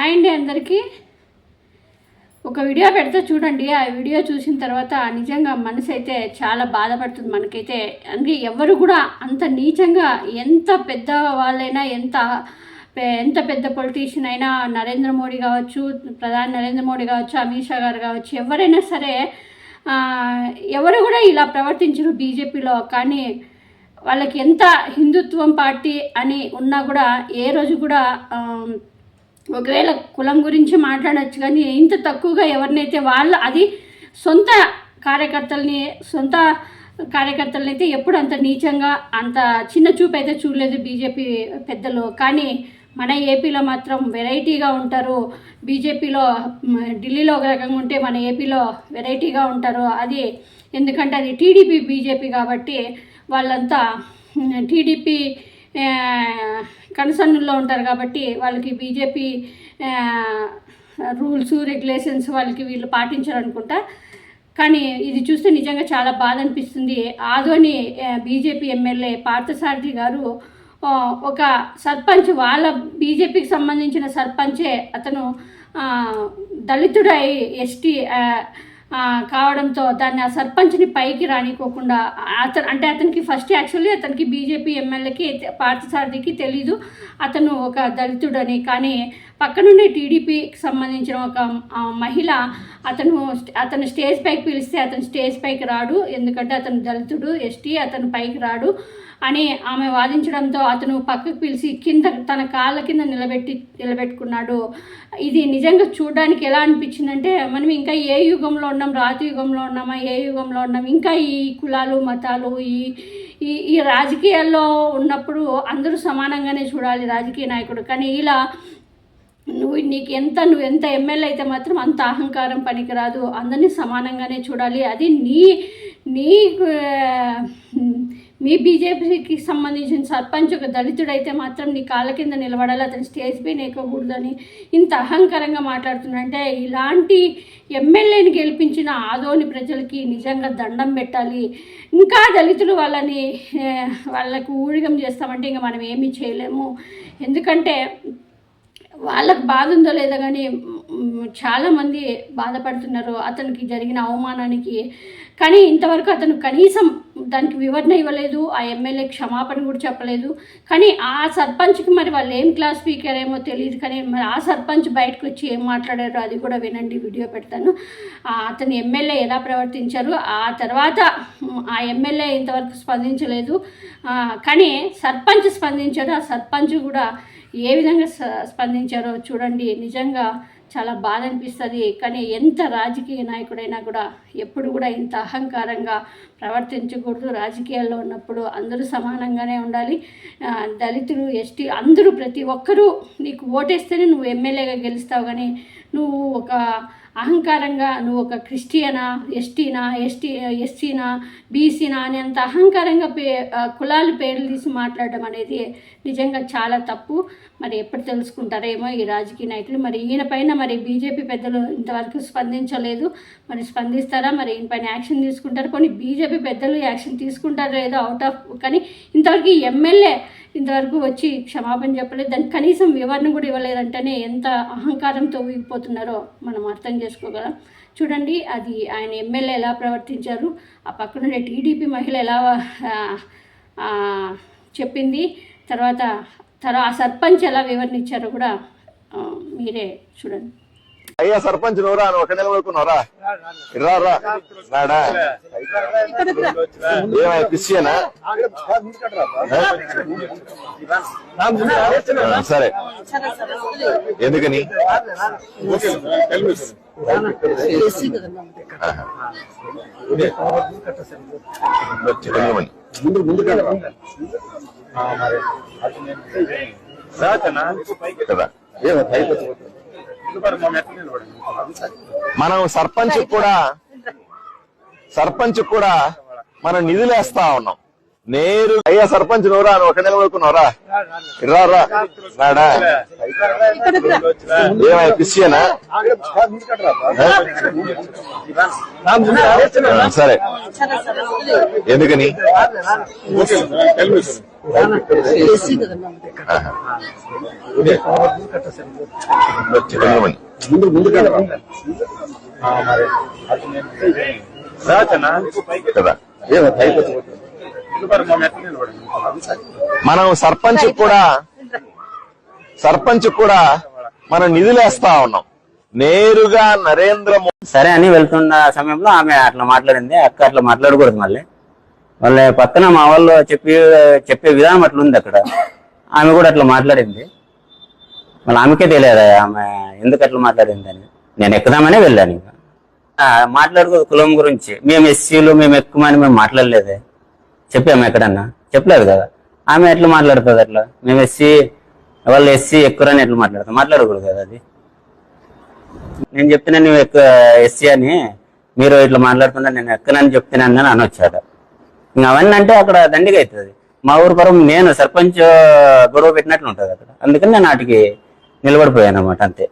And అందరికీ ఒక video పెడితే చూడండి. ఆ వీడియో చూసిన తర్వాత నిజంగా మనసు అయితే చాలా బాధపడుతుంది మనకైతే. అందుకే ఎవరు కూడా అంత నీచంగా ఎంత పెద్ద వాళ్ళైనా ఎంత ఎంత పెద్ద పొలిటీషియన్ అయినా నరేంద్ర మోడీ కావచ్చు ప్రధాని నరేంద్ర మోడీ కావచ్చు అమిత్ షా గారు కావచ్చు ఎవరైనా సరే ఎవరు కూడా ఇలా ప్రవర్తించరు బీజేపీలో. కానీ వాళ్ళకి ఎంత హిందుత్వం పార్టీ అని ఉన్నా కూడా ఏ రోజు కూడా ఒకవేళ కులం గురించి మాట్లాడచ్చు కానీ ఇంత తక్కువగా ఎవరినైతే వాళ్ళు అది సొంత కార్యకర్తల్ని సొంత కార్యకర్తలని అయితే ఎప్పుడు అంత నీచంగా అంత చిన్న చూపు అయితే చూడలేదు బీజేపీ పెద్దలు. కానీ మన ఏపీలో మాత్రం వెరైటీగా ఉంటారు. బీజేపీలో ఢిల్లీలో ఒక రకంగా ఉంటే మన ఏపీలో వెరైటీగా ఉంటారు. అది ఎందుకంటే అది టీడీపీ బీజేపీ కాబట్టి వాళ్ళంతా టీడీపీ కన్సర్న్లో ఉంటారు కాబట్టి వాళ్ళకి బీజేపీ రూల్స్ రెగ్యులేషన్స్ వాళ్ళకి వీళ్ళు పాటించరు అనుకుంటా కానీ ఇది చూస్తే నిజంగా చాలా బాధ అనిపిస్తుంది. ఆదోని బీజేపీ ఎమ్మెల్యే పార్థసారథి గారు ఒక సర్పంచ్ వాళ్ళ బీజేపీకి సంబంధించిన సర్పంచే అతను దళితుడై ఎస్టీ కావడంతో దాన్ని ఆ సర్పంచ్ని పైకి రానికోకుండా అతను అంటే అతనికి ఫస్ట్ యాక్చువల్లీ అతనికి బీజేపీ ఎమ్మెల్యేకి పార్థసారథికి తెలీదు. అతను ఒక దళితుడని కానీ పక్కనుండే టీడీపీకి సంబంధించిన ఒక మహిళ అతను అతను స్టేజ్ పైకి పిలిస్తే అతను స్టేజ్ పైకి రాడు. ఎందుకంటే అతను దళితుడు ఎస్టీ అతను పైకి రాడు అని ఆమె వాదించడంతో అతను పక్కకు పిలిచి కింద తన కాళ్ళ కింద నిలబెట్టి నిలబెట్టుకున్నాడు. ఇది నిజంగా చూడడానికి ఎలా అనిపించిందంటే మనం ఇంకా ఏ యుగంలో ఉన్నాం రాతి యుగంలో ఉన్నామా ఏ యుగంలో ఉన్నాం ఇంకా ఈ కులాలు మతాలు ఈ ఈ ఈ రాజకీయాల్లో ఉన్నప్పుడు అందరూ సమానంగానే చూడాలి రాజకీయ నాయకుడు. కానీ ఇలా నువ్వు నీకు ఎంత నువ్వు ఎంత ఎమ్మెల్యే అయితే మాత్రం అంత అహంకారం పనికిరాదు. అందరినీ సమానంగానే చూడాలి. అది నీ నీ మీ బీజేపీకి సంబంధించిన సర్పంచ్ ఒక దళితుడైతే మాత్రం నీ కాళ్ళ కింద నిలబడాలి. అతను స్టేజ్ పైన ఎక్కకూడదని ఇంత అహంకారంగా మాట్లాడుతున్నాడంటే ఇలాంటి ఎమ్మెల్యేని గెలిపించిన ఆదోని ప్రజలకి నిజంగా దండం పెట్టాలి. ఇంకా దళితులు వాళ్ళని వాళ్ళకు ఊడిగం చేస్తామంటే ఇంకా మనం ఏమీ చేయలేము. ఎందుకంటే వాళ్ళకి బాధ ఉందో లేదో కానీ చాలామంది బాధపడుతున్నారు. అతనికి జరిగిన అవమానానికి. కానీ ఇంతవరకు అతను కనీసం దానికి వివరణ ఇవ్వలేదు. ఆ ఎమ్మెల్యే క్షమాపణ కూడా చెప్పలేదు. కానీ ఆ సర్పంచ్కి మరి వాళ్ళు ఏం క్లాస్ స్పీకర్ ఏమో తెలియదు కానీ మరి ఆ సర్పంచ్ బయటకు వచ్చి ఏం మాట్లాడారో అది కూడా వినండి వీడియో పెడతాను. ఆ అతని ఎమ్మెల్యే ఎలా ప్రవర్తించారు? ఆ తర్వాత ఆ ఎమ్మెల్యే ఇంతవరకు స్పందించలేదు. కానీ సర్పంచ్ స్పందించారు. ఆ సర్పంచ్ కూడా ఏ విధంగా స్పందించారో చూడండి. నిజంగా చాలా బాధ అనిపిస్తుంది. కానీ ఎంత రాజకీయ నాయకుడైనా కూడా ఎప్పుడు కూడా ఇంత అహంకారంగా ప్రవర్తించకూడదు. రాజకీయాల్లో ఉన్నప్పుడు అందరూ సమానంగానే ఉండాలి. దళితులు ఎస్టీ అందరూ ప్రతి ఒక్కరూ నీకు ఓటేస్తేనే నువ్వు ఎమ్మెల్యేగా గెలుస్తావు. కానీ నువ్వు ఒక అహంకారంగా నువ్వు ఒక క్రిస్టియనా ఎస్టీనా ఎస్టీ ఎస్సీనా బీసీనా అని అంత అహంకారంగా పే కులాలు పేర్లు తీసి మాట్లాడడం అనేది నిజంగా చాలా తప్పు. మరి ఎప్పుడు తెలుసుకుంటారేమో ఈ రాజకీయ నాయకులు. మరి ఈయన పైన మరి బీజేపీ పెద్దలు ఇంతవరకు స్పందించలేదు. మరి స్పందిస్తారా? మరి ఈయన పైన యాక్షన్ తీసుకుంటారు? కొన్ని బీజేపీ పెద్దలు యాక్షన్ తీసుకుంటారో లేదో అవుట్ ఆఫ్ కానీ ఇంతవరకు ఎమ్మెల్యే ఇంతవరకు వచ్చి క్షమాపణ చెప్పలేదు. దానికి కనీసం వివరణ కూడా ఇవ్వలేదంటేనే ఎంత అహంకారంతో ఊగిపోతున్నారో మనం అర్థం చేసుకోగలం. చూడండి అది ఆయన ఎమ్మెల్యే ఎలా ప్రవర్తించారు. ఆ పక్కనుండే టీడీపీ మహిళ ఎలా చెప్పింది. తర్వాత తర్వాత ఆ సర్పంచ్ ఎలా వివరణ ఇచ్చారో కూడా మీరే చూడండి. అయ్యా సర్పంచ్ నోరా నువ్వు ఒక నిలబడుకున్నారా రా రా రాడా? క్రిస్టియనా ఆ, సరే. ఎందుకని? ఆహా. చెప్పనివ్వండి. కదా మనం సర్పంచ్ కూడా సర్పంచ్ కూడా మనం నిధులు వేస్తా ఉన్నాం. నేరు అయ్యా సర్పంచ్ నోరా అని ఒక నిలబడుకున్నారా రా రా రాడా? ఏమయ్యా క్రిస్టియనా? సరే. ఎందుకని. కొంతమంది. కదా. మనం సర్పంచ్ కూడా సర్పంచ్ కూడా మనం నిధులేస్తా ఉన్నాం. నేరుగా నరేంద్ర మోదీ సరే అని వెళ్తున్న సమయంలో ఆమె అట్లా మాట్లాడింది. అక్క అట్లా మాట్లాడకూడదు మళ్ళీ. మళ్ళీ పక్కన మా వాళ్ళు చెప్పి చెప్పే విధానం అట్లా ఉంది అక్కడ. ఆమె కూడా అట్లా మాట్లాడింది. మళ్ళీ ఆమెకే తెలియదు ఆమె ఎందుకు అట్లా మాట్లాడింది అని? నేను ఎక్కుదామనే వెళ్ళాను ఇంకా. ఆ, మాట్లాడుకో కులం గురించి. మేము ఎస్సీలు మేము ఎక్కువని మేము మాట్లాడలేదే. చెప్పాము ఎక్కడన్నా? చెప్పలేదు కదా. ఆమె ఎట్లా మాట్లాడుతుంది అట్లా? మేము ఎస్సీ వాళ్ళు ఎస్సీ ఎక్కువని ఎట్లా మాట్లాడతాం? మాట్లాడకూడదు కదా అది. నేను చెప్తున్నా నువ్వు ఎక్కువ ఎస్సీ అని మీరు ఇట్లా మాట్లాడుతున్నా నేను ఎక్కనని చెప్తున్నాను అని అనొచ్చాడ. ఇంకా అవన్నీ అంటే అక్కడ దండిగా అవుతుంది. మా ఊరు పరం నేను సర్పంచ్ గొడవ పెట్టినట్లు ఉంటుంది అక్కడ. అందుకని నేను వాటికి నిలబడిపోయాను అనమాట అంతే.